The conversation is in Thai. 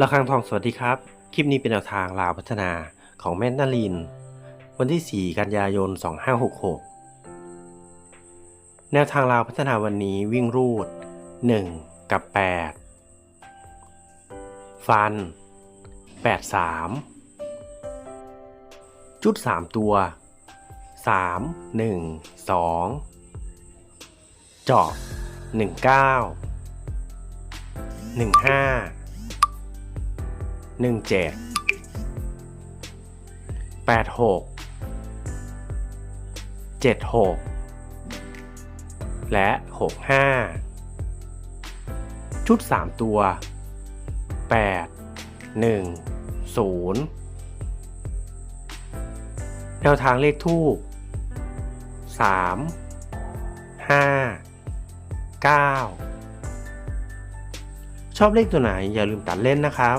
ระฆังทองสวัสดีครับ คลิปนี้เป็นแนวทางลาวพัฒนาของแม่นาลิน วันที่ 4 กันยายน 2566 แนวทางลาวพัฒนาวันนี้วิ่งรูด 1 กับ 8 ฟัน 8 3 จุด 3 ตัว 3 1 2 เจาะ19 15 หนึ่งเจ็ดแปดหกเจ็ดหกและหกห้าชุดสามตัวแปดหนึ่งศูนย์แนวทางเลขทูปสามห้าเก้าชอบเลขตัวไหนอย่าลืมตัดเล่นนะครับ